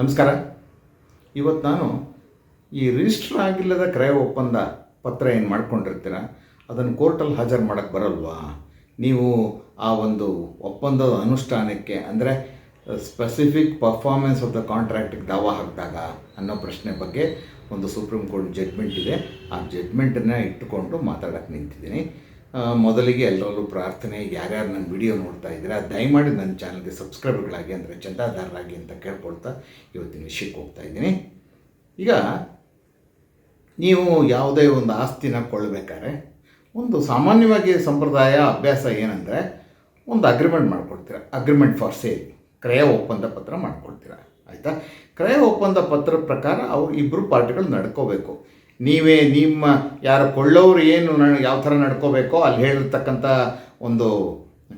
ನಮಸ್ಕಾರ. ಇವತ್ತು ನಾನು ಈ ರಿಜಿಸ್ಟರ್ ಆಗಿಲ್ಲದ ಕ್ರಯ ಒಪ್ಪಂದ ಪತ್ರ ಏನು ಮಾಡ್ಕೊಂಡಿರ್ತೀರ? ಅದನ್ನು ಕೋರ್ಟಲ್ಲಿ ಹಾಜರು ಮಾಡೋಕ್ಕೆ ಬರಲ್ವಾ? ನೀವು ಆ ಒಂದು ಒಪ್ಪಂದದ ಅನುಷ್ಠಾನಕ್ಕೆ ಅಂದರೆ ಸ್ಪೆಸಿಫಿಕ್ ಪರ್ಫಾರ್ಮೆನ್ಸ್ ಆಫ್ ದ ಕಾಂಟ್ರಾಕ್ಟಿಗೆ ದಾವಾ ಹಾಕಿದಾಗ ಅನ್ನೋ ಪ್ರಶ್ನೆ ಬಗ್ಗೆ ಒಂದು ಸುಪ್ರೀಂ ಕೋರ್ಟ್ ಜಡ್ಮೆಂಟ್ ಇದೆ. ಆ ಜಡ್ಮೆಂಟನ್ನು ಇಟ್ಟುಕೊಂಡು ಮಾತಾಡೋಕ್ಕೆ ನಿಂತಿದ್ದೀನಿ. ಮೊದಲಿಗೆ ಎಲ್ಲರಲ್ಲೂ ಪ್ರಾರ್ಥನೆ, ಯಾರ್ಯಾರು ನನ್ನ ವಿಡಿಯೋ ನೋಡ್ತಾ ಇದ್ದೀರಾ, ದಯಮಾಡಿ ನನ್ನ ಚಾನಲ್ಗೆ ಸಬ್ಸ್ಕ್ರೈಬರ್ಗಳಾಗಿ ಅಂದರೆ ಚಂದಾದಾರರಾಗಿ ಅಂತ ಕೇಳ್ಕೊಳ್ತಾ ಇವತ್ತಿನ ವಿಷಯಕ್ಕೆ ಹೋಗ್ತಾ ಇದ್ದೀನಿ. ಈಗ ನೀವು ಯಾವುದೇ ಒಂದು ಆಸ್ತಿನ ಕೊಳ್ಳಬೇಕಾದ್ರೆ ಒಂದು ಸಾಮಾನ್ಯವಾಗಿ ಸಂಪ್ರದಾಯ ಅಭ್ಯಾಸ ಏನಂದರೆ ಒಂದು ಅಗ್ರಿಮೆಂಟ್ ಮಾಡ್ಕೊಡ್ತೀರ ಅಗ್ರಿಮೆಂಟ್ ಫಾರ್ ಸೇಲ್ ಕ್ರಯ ಒಪ್ಪಂದ ಪತ್ರ ಮಾಡ್ಕೊಳ್ತೀರ. ಆಯಿತಾ? ಕ್ರಯ ಒಪ್ಪಂದ ಪತ್ರ ಪ್ರಕಾರ ಅವ್ರು ಇಬ್ಬರು ಪಾರ್ಟಿಗಳು ನಡ್ಕೋಬೇಕು. ನೀವೇ ನಿಮ್ಮ, ಯಾರು ಕೊಳ್ಳೋರು ಏನು ನನಗೆ ಯಾವ ಥರ ನಡ್ಕೋಬೇಕೋ ಅಲ್ಲಿ ಹೇಳಿರ್ತಕ್ಕಂಥ ಒಂದು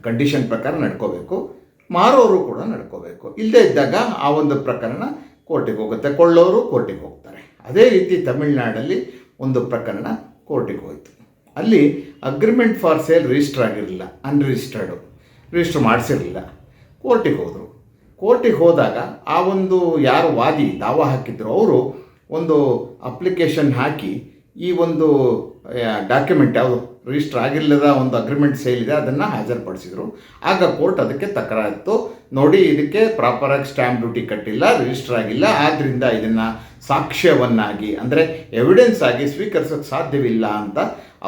ಕಂಡೀಷನ್ ಪ್ರಕಾರ ನಡ್ಕೋಬೇಕು. ಮಾರೋರು ಕೂಡ ನಡ್ಕೋಬೇಕು. ಇಲ್ಲದೇ ಇದ್ದಾಗ ಆ ಒಂದು ಪ್ರಕರಣ ಕೋರ್ಟಿಗೆ ಹೋಗುತ್ತೆ. ಕೊಳ್ಳೋರು ಕೋರ್ಟಿಗೆ ಹೋಗ್ತಾರೆ. ಅದೇ ರೀತಿ ತಮಿಳ್ನಾಡಲ್ಲಿ ಒಂದು ಪ್ರಕರಣ ಕೋರ್ಟಿಗೆ ಹೋಯಿತು. ಅಲ್ಲಿ ಅಗ್ರಿಮೆಂಟ್ ಫಾರ್ ಸೇಲ್ ರಿಜಿಸ್ಟರ್ ಆಗಿರಲಿಲ್ಲ. ಅನ್ರಿಜಿಸ್ಟರ್ಡು ರಿಜಿಸ್ಟರ್ ಮಾಡಿಸಿರಲಿಲ್ಲ. ಕೋರ್ಟಿಗೆ ಹೋದರು. ಕೋರ್ಟಿಗೆ ಹೋದಾಗ ಆ ಒಂದು ಯಾರು ವಾದಿ ದಾವ ಹಾಕಿದ್ರು, ಅವರು ಒಂದು ಅಪ್ಲಿಕೇಶನ್ ಹಾಕಿ ಈ ಒಂದು ಡಾಕ್ಯುಮೆಂಟ್ ಯಾವುದು ರಿಜಿಸ್ಟರ್ ಆಗಿಲ್ಲದ ಒಂದು ಅಗ್ರಿಮೆಂಟ್ ಸೇಲ್ ಇದೆ, ಅದನ್ನು ಹಾಜರುಪಡಿಸಿದರು. ಆಗ ಕೋರ್ಟ್ ಅದಕ್ಕೆ ತಕರಾಯಿತು ನೋಡಿ, ಇದಕ್ಕೆ ಪ್ರಾಪರಾಗಿ ಸ್ಟ್ಯಾಂಪ್ ಡ್ಯೂಟಿ ಕಟ್ಟಿಲ್ಲ ರಿಜಿಸ್ಟರ್ ಆಗಿಲ್ಲ ಆದ್ದರಿಂದ ಇದನ್ನು ಸಾಕ್ಷ್ಯವನ್ನಾಗಿ, ಅಂದರೆ ಎವಿಡೆನ್ಸ್ ಆಗಿ ಸ್ವೀಕರಿಸೋಕ್ಕೆ ಸಾಧ್ಯವಿಲ್ಲ ಅಂತ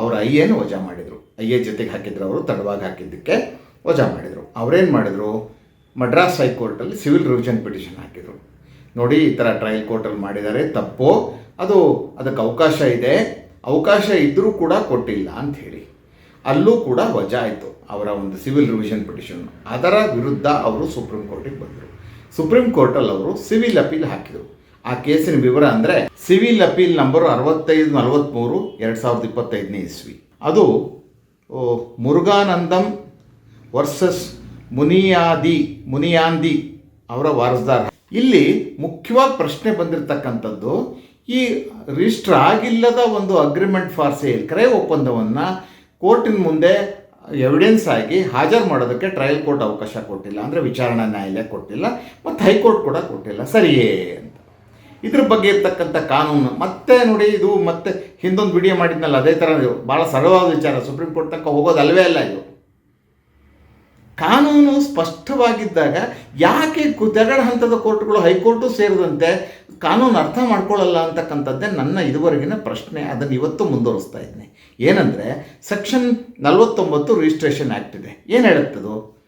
ಅವರು ಐ ಎನ್ ವಜಾ ಮಾಡಿದರು. ಐ ಎ ಜೊತೆಗೆ ಹಾಕಿದ್ರು ಅವರು, ತಡವಾಗಿ ಹಾಕಿದ್ದಕ್ಕೆ ವಜಾ ಮಾಡಿದರು. ಅವರೇನು ಮಾಡಿದರು? ಮಡ್ರಾಸ್ ಹೈಕೋರ್ಟಲ್ಲಿ ಸಿವಿಲ್ ರಿವಿಷನ್ ಪಿಟಿಷನ್ ಹಾಕಿದರು. ನೋಡಿ, ಈ ಥರ ಟ್ರಯಲ್ ಕೋರ್ಟಲ್ಲಿ ಮಾಡಿದ್ದಾರೆ, ತಪ್ಪು. ಅದು ಅದಕ್ಕೆ ಅವಕಾಶ ಇದೆ. ಅವಕಾಶ ಇದ್ದರೂ ಕೂಡ ಕೊಟ್ಟಿಲ್ಲ ಅಂತ ಹೇಳಿ. ಅಲ್ಲೂ ಕೂಡ ವಜಾ ಆಯಿತು ಅವರ ಒಂದು ಸಿವಿಲ್ ರಿವಿಷನ್ ಪಿಟಿಷನ್ ಅದರ ವಿರುದ್ಧ ಅವರು ಸುಪ್ರೀಂ ಕೋರ್ಟಿಗೆ ಬಂದರು. ಸುಪ್ರೀಂ ಕೋರ್ಟಲ್ಲಿ ಅವರು ಸಿವಿಲ್ ಅಪೀಲ್ ಹಾಕಿದರು. ಆ ಕೇಸಿನ ವಿವರ ಅಂದರೆ ಸಿವಿಲ್ ಅಪೀಲ್ ನಂಬರ್ ಅರವತ್ತೈದು ನಲವತ್ತ್ಮೂರು ಎರಡು ಸಾವಿರದ ಇಪ್ಪತ್ತೈದನೇ ಇಸ್ವಿ. ಅದು ಮುರುಘಾನಂದಂ ವರ್ಸಸ್ ಮುನಿಯಾದಿ, ಮುನಿಯಾಂದಿ ಅವರ ವಾರಸ್ದಾರ. ಇಲ್ಲಿ ಮುಖ್ಯವಾಗಿ ಪ್ರಶ್ನೆ ಬಂದಿರತಕ್ಕಂಥದ್ದು, ಈ ರಿಜಿಸ್ಟರ್ ಆಗಿಲ್ಲದ ಒಂದು ಅಗ್ರಿಮೆಂಟ್ ಫಾರ್ ಸೇಲ್ ಕ್ರಯ ಒಪ್ಪಂದವನ್ನು ಕೋರ್ಟಿನ ಮುಂದೆ ಎವಿಡೆನ್ಸ್ ಆಗಿ ಹಾಜರು ಮಾಡೋದಕ್ಕೆ ಟ್ರಯಲ್ ಕೋರ್ಟ್ ಅವಕಾಶ ಕೊಟ್ಟಿಲ್ಲ. ಅಂದರೆ ವಿಚಾರಣಾ ನ್ಯಾಯಾಲಯ ಕೊಟ್ಟಿಲ್ಲ, ಮತ್ತು ಹೈಕೋರ್ಟ್ ಕೂಡ ಕೊಟ್ಟಿಲ್ಲ. ಸರಿಯೇ ಅಂತ. ಇದ್ರ ಬಗ್ಗೆ ಇರ್ತಕ್ಕಂಥ ಕಾನೂನು, ಮತ್ತೆ ನೋಡಿ ಇದು ಮತ್ತೆ ಹಿಂದೊಂದು ವಿಡಿಯೋ ಮಾಡಿದ್ನಲ್ಲ, ಅದೇ ಥರ ಭಾಳ ಸರಳವಾದ ವಿಚಾರ. ಸುಪ್ರೀಂ ಕೋರ್ಟ್ ತನಕ ಹೋಗೋದು ಅಲ್ಲ ಇದು. ಕಾನೂನು ಸ್ಪಷ್ಟವಾಗಿದ್ದಾಗ ಯಾಕೆ ತೆಗಡ ಹಂತದ ಕೋರ್ಟ್ಗಳು ಹೈಕೋರ್ಟು ಸೇರಿದಂತೆ ಕಾನೂನು ಅರ್ಥ ಮಾಡ್ಕೊಳ್ಳಲ್ಲ ಅಂತಕ್ಕಂಥದ್ದೇ ನನ್ನ ಇದುವರೆಗಿನ ಪ್ರಶ್ನೆ, ಅದನ್ನು ಇವತ್ತು ಮುಂದುವರಿಸ್ತಾ ಇದ್ದೀನಿ. ಏನಂದರೆ, ಸೆಕ್ಷನ್ ನಲವತ್ತೊಂಬತ್ತು ರಿಜಿಸ್ಟ್ರೇಷನ್ ಆ್ಯಕ್ಟ್ ಇದೆ. ಏನು ಹೇಳುತ್ತದು?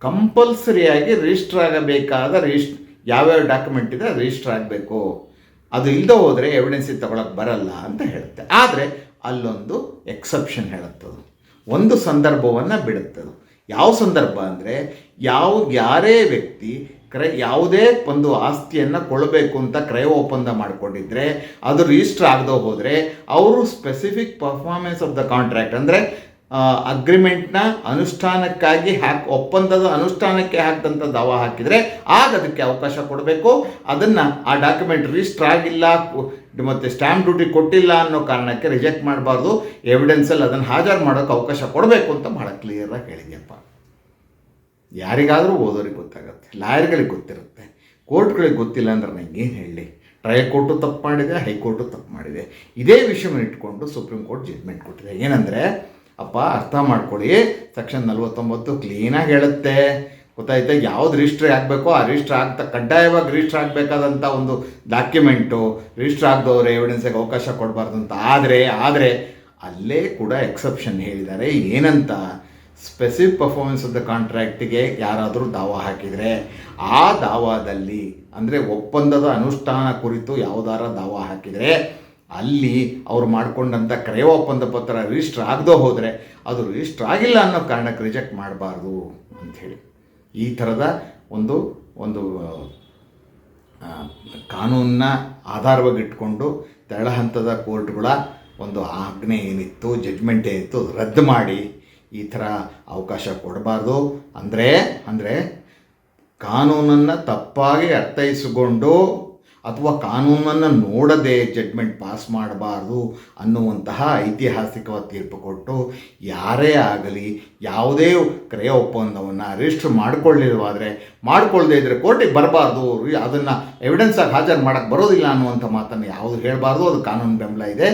ಕಂಪಲ್ಸರಿಯಾಗಿ ರಿಜಿಸ್ಟರ್ ಆಗಬೇಕಾದ ರಿಜಿಸ್ಟ್ ಯಾವ್ಯಾವ ಡಾಕ್ಯುಮೆಂಟ್ ಇದೆ ರಿಜಿಸ್ಟರ್ ಆಗಬೇಕು. ಅದು ಇಲ್ಲದೆ ಹೋದರೆ ಎವಿಡೆನ್ಸಿ ತಗೊಳಕ್ಕೆ ಬರಲ್ಲ ಅಂತ ಹೇಳುತ್ತೆ. ಆದರೆ ಅಲ್ಲೊಂದು ಎಕ್ಸೆಪ್ಷನ್ ಹೇಳುತ್ತದು? ಒಂದು ಸಂದರ್ಭವನ್ನು ಬಿಡುತ್ತದು? ಯಾವ ಸಂದರ್ಭ ಅಂದರೆ ಯಾವ, ಯಾರೇ ವ್ಯಕ್ತಿ ಕ್ರಯ, ಯಾವುದೇ ಒಂದು ಆಸ್ತಿಯನ್ನು ಕೊಳ್ಳಬೇಕು ಅಂತ ಕ್ರಯ ಒಪ್ಪಂದ ಮಾಡಿಕೊಂಡಿದ್ರೆ, ಅದು ರಿಜಿಸ್ಟರ್ ಆಗದೆ ಹೋದರೆ, ಅವರು specific performance of the contract ಅಂದರೆ ಅಗ್ರಿಮೆಂಟ್ನ ಅನುಷ್ಠಾನಕ್ಕಾಗಿ ಹಾಕಿ, ಒಪ್ಪಂದದ ಅನುಷ್ಠಾನಕ್ಕೆ ಹಾಕಿದಂಥ ದಾವ ಹಾಕಿದರೆ ಆಗ ಅದಕ್ಕೆ ಅವಕಾಶ ಕೊಡಬೇಕು. ಅದನ್ನು ಆ ಡಾಕ್ಯುಮೆಂಟ್ ರಿಜಿಸ್ಟರ್ ಆಗಿಲ್ಲ, ಮತ್ತು ಸ್ಟ್ಯಾಂಪ್ ಡ್ಯೂಟಿ ಕೊಟ್ಟಿಲ್ಲ ಅನ್ನೋ ಕಾರಣಕ್ಕೆ ರಿಜೆಕ್ಟ್ ಮಾಡಬಾರ್ದು. ಎವಿಡೆನ್ಸಲ್ಲಿ ಅದನ್ನು ಹಾಜರು ಮಾಡೋಕ್ಕೆ ಅವಕಾಶ ಕೊಡಬೇಕು ಅಂತ ಭಾಳ ಕ್ಲಿಯರಾಗಿ ಹೇಳಿದ್ಯಪ್ಪ. ಯಾರಿಗಾದರೂ ಓದೋರಿಗೆ ಗೊತ್ತಾಗುತ್ತೆ, ಲಾಯರ್ಗಳಿಗೆ ಗೊತ್ತಿರುತ್ತೆ, ಕೋರ್ಟ್ಗಳಿಗೆ ಗೊತ್ತಿಲ್ಲ ಅಂದ್ರೆ ನನಗೇನು ಹೇಳಿ? ಟ್ರಯಲ್ ಕೋರ್ಟು ತಪ್ಪು ಮಾಡಿದೆ ಹೈಕೋರ್ಟು ತಪ್ಪು ಮಾಡಿದೆ. ಇದೇ ವಿಷಯವನ್ನು ಇಟ್ಕೊಂಡು ಸುಪ್ರೀಂ ಕೋರ್ಟ್ ಜಡ್ಮೆಂಟ್ ಕೊಟ್ಟಿದೆ. ಏನಂದರೆ ಅಪ್ಪ, ಅರ್ಥ ಮಾಡ್ಕೊಳ್ಳಿ ಸೆಕ್ಷನ್ ನಲ್ವತ್ತೊಂಬತ್ತು ಕ್ಲೀನಾಗಿ ಹೇಳುತ್ತೆ. ಗೊತ್ತಾಯ್ತಾ? ಯಾವ್ದು ರಿಜಿಸ್ಟ್ರ್ ಆಗಬೇಕೋ ಆ ರಿಜಿಸ್ಟ್ರ್ ಆಗ್ತಾ, ಕಡ್ಡಾಯವಾಗಿ ರಿಜಿಸ್ಟ್ರ್ ಆಗಬೇಕಾದಂಥ ಒಂದು ಡಾಕ್ಯುಮೆಂಟು ರಿಜಿಸ್ಟ್ರ್ ಆಗದವ್ರೆ ಎವಿಡೆನ್ಸಿಗೆ ಅವಕಾಶ ಕೊಡಬಾರ್ದು ಅಂತ. ಆದರೆ ಆದರೆ, ಅಲ್ಲೇ ಕೂಡ ಎಕ್ಸೆಪ್ಷನ್ ಹೇಳಿದ್ದಾರೆ. ಏನಂತ? ಸ್ಪೆಸಿಫಿಕ್ ಪರ್ಫಾರ್ಮೆನ್ಸ್ ಆಫ್ ದ ಕಾಂಟ್ರಾಕ್ಟಿಗೆ ಯಾರಾದರೂ ದಾವ ಹಾಕಿದರೆ, ಆ ದಾವಾದಲ್ಲಿ, ಅಂದರೆ ಒಪ್ಪಂದದ ಅನುಷ್ಠಾನ ಕುರಿತು ಯಾವುದಾರ ದಾವ ಹಾಕಿದರೆ ಅಲ್ಲಿ ಅವರು ಮಾಡಿಕೊಂಡಂಥ ಕ್ರಯ ಒಪ್ಪಂದ ಪತ್ರ ರಿಜಿಸ್ಟರ್ ಆಗದೋ ಹೋದರೆ ಅದು ರಿಜಿಸ್ಟರ್ ಆಗಿಲ್ಲ ಅನ್ನೋ ಕಾರಣಕ್ಕೆ ರಿಜೆಕ್ಟ್ ಮಾಡಬಾರ್ದು ಅಂಥೇಳಿ. ಈ ಥರದ ಒಂದು ಒಂದು ಕಾನೂನನ್ನ ಆಧಾರವಾಗಿ ಇಟ್ಕೊಂಡು ತೆರಳ ಹಂತದ ಕೋರ್ಟ್ಗಳ ಒಂದು ಆಜ್ಞೆ ಏನಿತ್ತು ಜಡ್ಜ್ಮೆಂಟ್ ಏನಿತ್ತು ರದ್ದು ಮಾಡಿ ಈ ಥರ ಅವಕಾಶ ಕೊಡಬಾರ್ದು. ಅಂದರೆ ಅಂದರೆ ಕಾನೂನನ್ನು ತಪ್ಪಾಗಿ ಅರ್ಥೈಸಿಕೊಂಡು ಅಥವಾ ಕಾನೂನನ್ನು ನೋಡದೆ ಜಡ್ಮೆಂಟ್ ಪಾಸ್ ಮಾಡಬಾರ್ದು ಅನ್ನುವಂತಹ ಐತಿಹಾಸಿಕವಾದ ತೀರ್ಪು ಕೊಟ್ಟು ಯಾರೇ ಆಗಲಿ ಯಾವುದೇ ಕ್ರಯ ಒಪ್ಪಂದವನ್ನು ರಿಜಿಸ್ಟರ್ ಮಾಡ್ಕೊಳ್ಳಿರುವಾದರೆ ಮಾಡಿಕೊಳ್ಳದೇ ಇದ್ದರೆ ಕೋರ್ಟಿಗೆ ಬರಬಾರ್ದು. ಅದನ್ನು ಎವಿಡೆನ್ಸಾಗಿ ಹಾಜರು ಮಾಡೋಕ್ಕೆ ಬರೋದಿಲ್ಲ ಅನ್ನುವಂಥ ಮಾತನ್ನು ಯಾವುದು ಹೇಳಬಾರ್ದು, ಅದು ಕಾನೂನು ಬೆಂಬಲ ಇದೆ.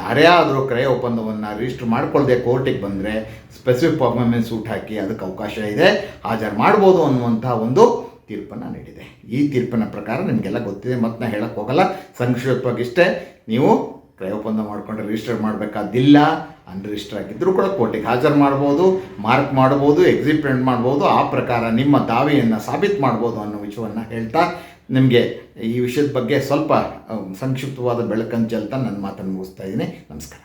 ಯಾರೇ ಆದರೂ ಕ್ರಯ ಒಪ್ಪಂದವನ್ನು ರಿಜಿಸ್ಟರ್ ಮಾಡಿಕೊಳ್ಳದೆ ಕೋರ್ಟಿಗೆ ಬಂದರೆ ಸ್ಪೆಸಿಫಿಕ್ ಪರ್ಫಾರ್ಮೆನ್ಸ್ ಸೂಟ್ ಹಾಕಿ ಅದಕ್ಕೆ ಅವಕಾಶ ಇದೆ, ಹಾಜರು ಮಾಡ್ಬೋದು ಅನ್ನುವಂಥ ಒಂದು ತೀರ್ಪನ್ನು ನೀಡಿದೆ. ಈ ತೀರ್ಪಿನ ಪ್ರಕಾರ ನಿಮಗೆಲ್ಲ ಗೊತ್ತಿದೆ, ಮತ್ತು ನಾನು ಹೇಳಕ್ಕೆ ಹೋಗಲ್ಲ. ಸಂಕ್ಷಿಪ್ತವಾಗಿ ಇಷ್ಟೇ ನೀವು ಕ್ರಯ ಒಪ್ಪಂದ ರಿಜಿಸ್ಟರ್ ಮಾಡಬೇಕಾದಿಲ್ಲ ಅನ್ರಿಜಿಸ್ಟರ್ ಆಗಿದ್ದರೂ ಕೂಡ ಕೋರ್ಟಿಗೆ ಹಾಜರು ಮಾಡ್ಬೋದು ಮಾರ್ಕ್ ಮಾಡ್ಬೋದು ಎಕ್ಸಿಪ್ರೆಂಟ್ ಮಾಡ್ಬೋದು. ಆ ಪ್ರಕಾರ ನಿಮ್ಮ ದಾವೆಯನ್ನು ಸಾಬೀತು ಮಾಡ್ಬೋದು ಅನ್ನೋ ವಿಷಯವನ್ನು ಹೇಳ್ತಾ, ನಿಮಗೆ ಈ ವಿಷಯದ ಬಗ್ಗೆ ಸ್ವಲ್ಪ ಸಂಕ್ಷಿಪ್ತವಾದ ಬೆಳಕನ್ನು ಚೆಲ್ತಾ ನನ್ನ ಮಾತನ್ನು ಮುಗಿಸ್ತಾ ಇದ್ದೀನಿ. ನಮಸ್ಕಾರ.